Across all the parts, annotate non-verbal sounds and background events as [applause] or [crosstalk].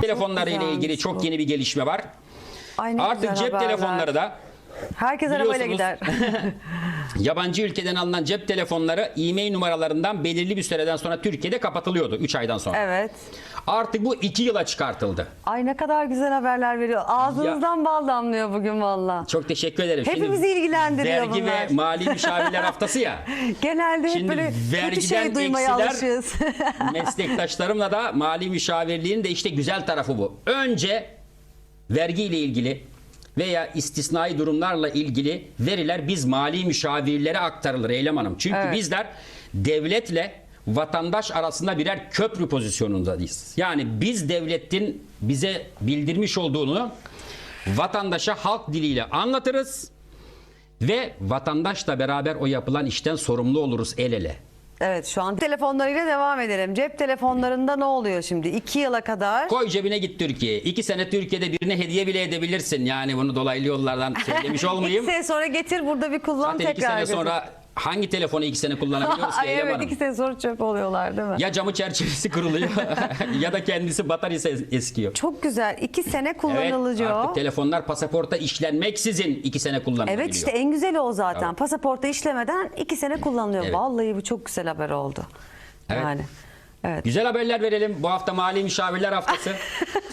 Telefonları ile ilgili çok şey. yeni bir gelişme var. Ay Artık cep haberler. telefonları da Herkes arabayla gider. [laughs] Yabancı ülkeden alınan cep telefonları e-mail numaralarından belirli bir süreden sonra Türkiye'de kapatılıyordu 3 aydan sonra. evet. Artık bu 2 yıla çıkartıldı. Ay ne kadar güzel haberler veriyor. Ağzınızdan bal damlıyor bugün valla. Çok teşekkür ederim. Hepimizi ilgilendiriyor vergi bunlar. ve mali müşavirler haftası ya. [laughs] Genelde hep Şimdi böyle kötü şey duymaya eksiler- alışığız. [laughs] [laughs] Meslektaşlarımla da mali müşavirliğin de işte güzel tarafı bu. Önce vergi ile ilgili veya istisnai durumlarla ilgili veriler biz mali müşavirlere aktarılır Eylem Hanım. Çünkü Evet. bizler devletle vatandaş arasında birer köprü pozisyonundayız. Yani biz devletin bize bildirmiş olduğunu vatandaşa halk diliyle anlatırız ve vatandaşla beraber o yapılan işten sorumlu oluruz el ele. Evet şu an telefonlarıyla devam edelim. Cep telefonlarında ne oluyor şimdi? 2 yıla kadar. Koy cebine git Türkiye. İki sene Türkiye'de birine hediye bile edebilirsin. Yani bunu dolaylı yollardan söylemiş [laughs] olmayayım. 2 sene sonra getir burada bir kullan Zaten iki tekrar. sene götür. sonra hangi telefonu iki sene kullanabiliyoruz ki [laughs] Ay evet? 2 sene sonra çöp oluyorlar değil mi? Ya camı çerçevesi kırılıyor [laughs] [laughs] ya da kendisi bataryası es- eskiyor. Çok güzel. 2 sene Evet kullanılıyor. artık telefonlar pasaporta işlenmeksizin iki sene kullanılabiliyor. Evet işte en güzeli o zaten. Evet. Pasaporta işlemeden 2 sene kullanılıyor. Evet. Vallahi bu çok güzel haber oldu. Evet. Yani. Evet. Güzel haberler verelim. Bu hafta mali müşavirler haftası.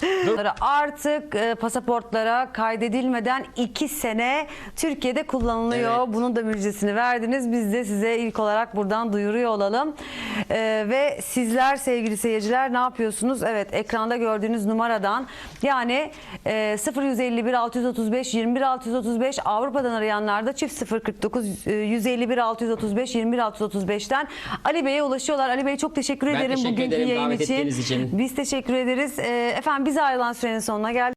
[laughs] Artık e, pasaportlara kaydedilmeden 2 sene Türkiye'de kullanılıyor. Evet. Bunun da müjdesini verdiniz. Biz de size ilk olarak buradan duyuruyor olalım. E, ve sizler sevgili seyirciler ne yapıyorsunuz? Evet ekranda gördüğünüz numaradan yani e, 0151 635 21 635 Avrupa'dan arayanlar da çift 049 e, 151 635 21 635'ten Ali Bey'e ulaşıyorlar. Ali Bey çok teşekkür Ben ederim teşekkür bugünkü ederim yayın davet için. ettiğiniz için. Biz teşekkür ederiz. E, efendim biz ayrılan sürenin sonuna geldik.